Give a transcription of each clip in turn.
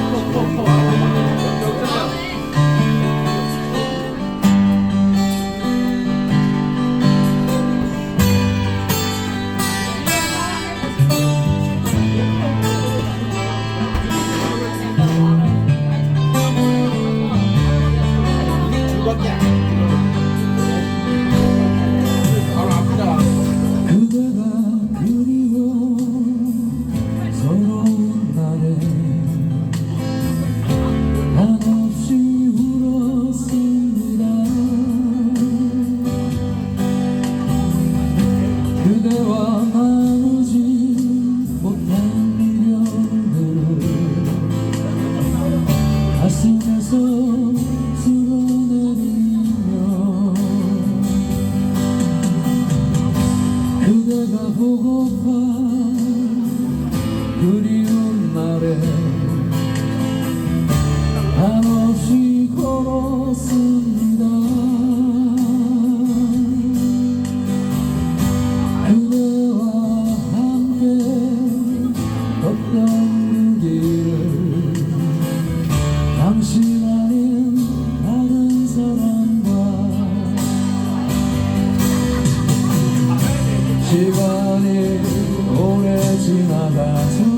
Oh oh oh oh. Jesus. 시간이 오래 지나가서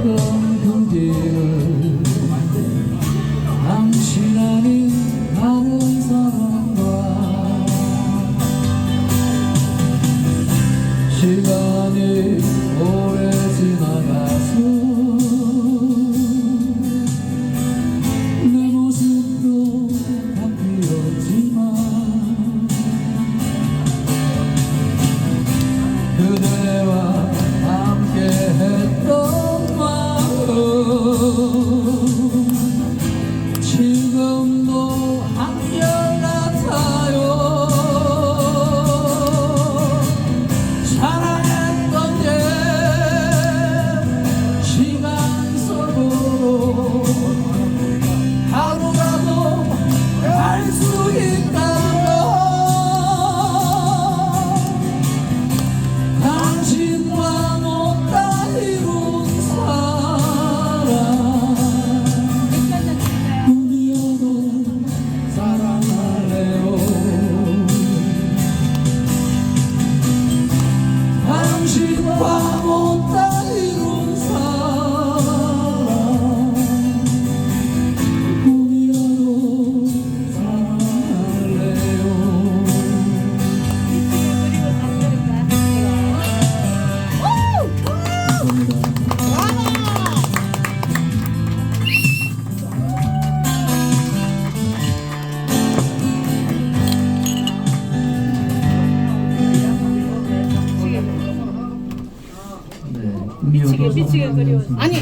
어떤 경계를 암시나는 미치게 미치게 그리워. 아니